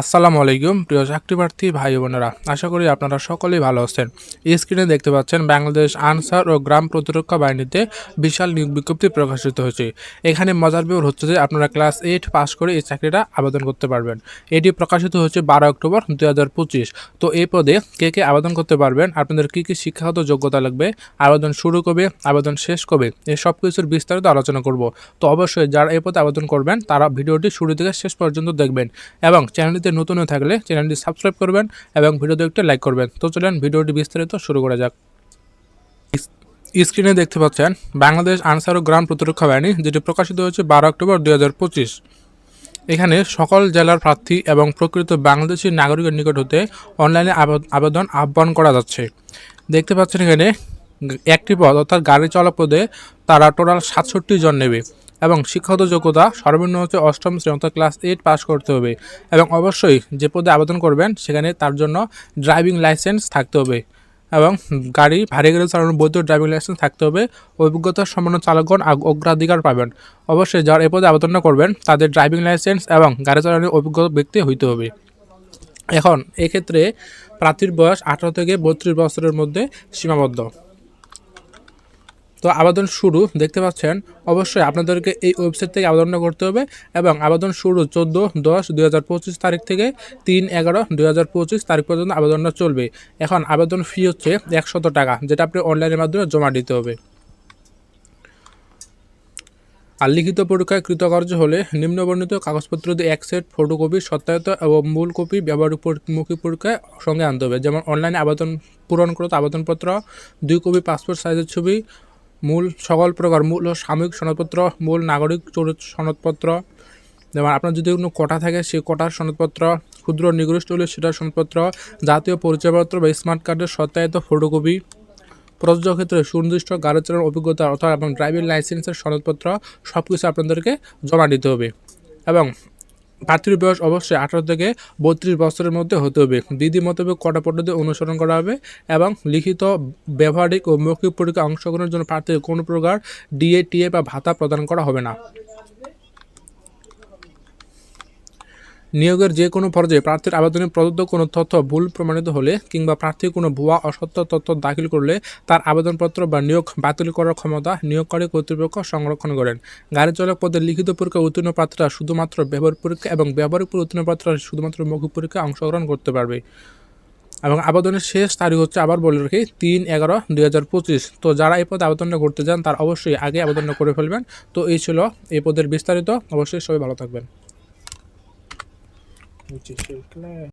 আসসালামু আলাইকুম, প্রিয় চাকরি প্রার্থী ভাই বোনেরা। আশা করি আপনারা সকলেই ভালো আছেন। স্ক্রিনে দেখতে পাচ্ছেন বাংলাদেশ আনসার ও গ্রাম প্রতিরক্ষা বাহিনীতে বিশাল নিয়োগ বিজ্ঞপ্তি প্রকাশিত হয়েছে। এখানে মজার ব্যাপার হচ্ছে যে আপনারা ক্লাস এইট পাস করে এই চাকরিটা আবেদন করতে পারবেন। এটি প্রকাশিত হচ্ছে বারো অক্টোবর দু হাজার পঁচিশ। তো এই পদে কে কে আবেদন করতে পারবেন, আপনাদের কী কী শিক্ষাগত যোগ্যতা লাগবে, আবেদন শুরু কবে, আবেদন শেষ কবে, এই সব কিছুর বিস্তারিত আলোচনা করব। তো অবশ্যই যারা এই পদে আবেদন করবেন, তারা ভিডিওটি শুরু থেকে শেষ পর্যন্ত দেখবেন এবং চ্যানেলটিতে নতুন থাকলে চ্যানেলটি সাবস্ক্রাইব করবেন এবং ভিডিওতে একটি লাইক করবেন। তো চলেন ভিডিওটি বিস্তারিত শুরু করা যাক। স্ক্রিনে দেখতে পাচ্ছেন বাংলাদেশ আনসার ও গ্রাম প্রতিরক্ষা বাহিনী, যেটি প্রকাশিত হয়েছে বারো অক্টোবর দুই হাজার পঁচিশ। এখানে সকল জেলার প্রার্থী এবং প্রকৃত বাংলাদেশি নাগরিকের নিকট হতে অনলাইনে আবে- আবেদন আহ্বান করা যাচ্ছে। দেখতে পাচ্ছেন এখানে একটি পদ, অর্থাৎ গাড়ি চালক পদে তারা টোটাল সাতষট্টি জন নেবে। এবং শিক্ষাগত যোগ্যতা সর্বনিম্ন হচ্ছে অষ্টম শ্রেণি অর্থাৎ ক্লাস এইট পাস করতে হবে। এবং অবশ্যই যে পদে আবেদন করবেন, সেখানে তার জন্য ড্রাইভিং লাইসেন্স থাকতে হবে। এবং গাড়ি ভারী গাড়ি চালানোর বৈধ ড্রাইভিং লাইসেন্স থাকতে হবে। অভিজ্ঞতা সম্পন্ন চালকগণ অগ্রাধিকার পাবেন। অবশ্যই যারা এ পদে আবেদন করবেন, তাদের ড্রাইভিং লাইসেন্স এবং গাড়ি চালানোর অভিজ্ঞ ব্যক্তি হইতে হবে। এখন এক্ষেত্রে প্রার্থীর বয়স আঠারো থেকে বত্রিশ বছরের মধ্যে সীমাবদ্ধ। তো আবেদন শুরু দেখতে পাচ্ছেন। অবশ্যই আপনাদেরকে এই ওয়েবসাইট থেকে আবেদনটা করতে হবে এবং আবেদন শুরু চোদ্দ দশ দুই তারিখ থেকে তিন এগারো দুই তারিখ পর্যন্ত আবেদনটা চলবে। এখন আবেদন ফি হচ্ছে একশত টাকা, যেটা আপনি অনলাইনের মাধ্যমে জমা দিতে হবে। আর লিখিত পরীক্ষায় কৃতকার্য হলে নিম্নবর্ণিত কাগজপত্র দিয়ে এক সেট ফটোকপি সত্যায়িত এবং মূল কপি ব্যবহারমুখী পরীক্ষায় সঙ্গে আনতে হবে। যেমন অনলাইনে আবেদন পূরণ করতে আবেদনপত্র, দুই কপি পাসপোর্ট সাইজের ছবি মূল সকল প্রকার মূল সাময়িক সনদপত্র, মূল নাগরিক সনদপত্র। যেমন আপনার যদি কোনো কোটা থাকে, সেই কোটার সনদপত্র, ক্ষুদ্র নিগরিষ্ঠ হলে সেটার সনদপত্র, জাতীয় পরিচয়পত্র বা স্মার্ট কার্ডের সত্যায়িত ফটোকপি প্রযোজ্য ক্ষেত্রে সুনির্দিষ্ট গাড়ি চালানোর অভিজ্ঞতা অর্থাৎ এবং ড্রাইভিং লাইসেন্সের সনদপত্র সব কিছু আপনাদেরকে জমা দিতে হবে। এবং প্রার্থীর বয়স অবশ্যই আঠারো থেকে বত্রিশ বছরের মধ্যে হতে হবে। দিদি মতবে কটা পদ্ধতি অনুসরণ করা হবে এবং লিখিত, ব্যবহারিক ও মৌখিক পরীক্ষা অংশগ্রহণের জন্য প্রার্থীর কোনো প্রকার ডিএ, টিএ বা ভাতা প্রদান করা হবে না। নিয়োগের যে কোনো পর্যায়ে প্রার্থীর আবেদনে প্রদত্ত কোনো তথ্য ভুল প্রমাণিত হলে কিংবা প্রার্থী কোনো ভুয়া, অসত্য তথ্য দাখিল করলে তার আবেদনপত্র বা নিয়োগ বাতিল করার ক্ষমতা নিয়োগকারী কর্তৃপক্ষ সংরক্ষণ করেন। গাড়ি চালক পদে লিখিত পরীক্ষা উত্তীর্ণ প্রার্থীরা শুধুমাত্র ব্যবহারিক পরীক্ষা এবং ব্যবহারিক উত্তীর্ণ প্রার্থীরা শুধুমাত্র মৌখিক পরীক্ষায় অংশগ্রহণ করতে পারবে। এবং আবেদনের শেষ তারিখ হচ্ছে আবার বলে রাখি, তিন এগারো দুই তো যারা এই পদে আবেদনটা করতে চান তার অবশ্যই আগে আবেদনটা করে ফেলবেন। তো এই ছিল এই পদের বিস্তারিত। অবশ্যই সবাই ভালো থাকবেন। which is so clear.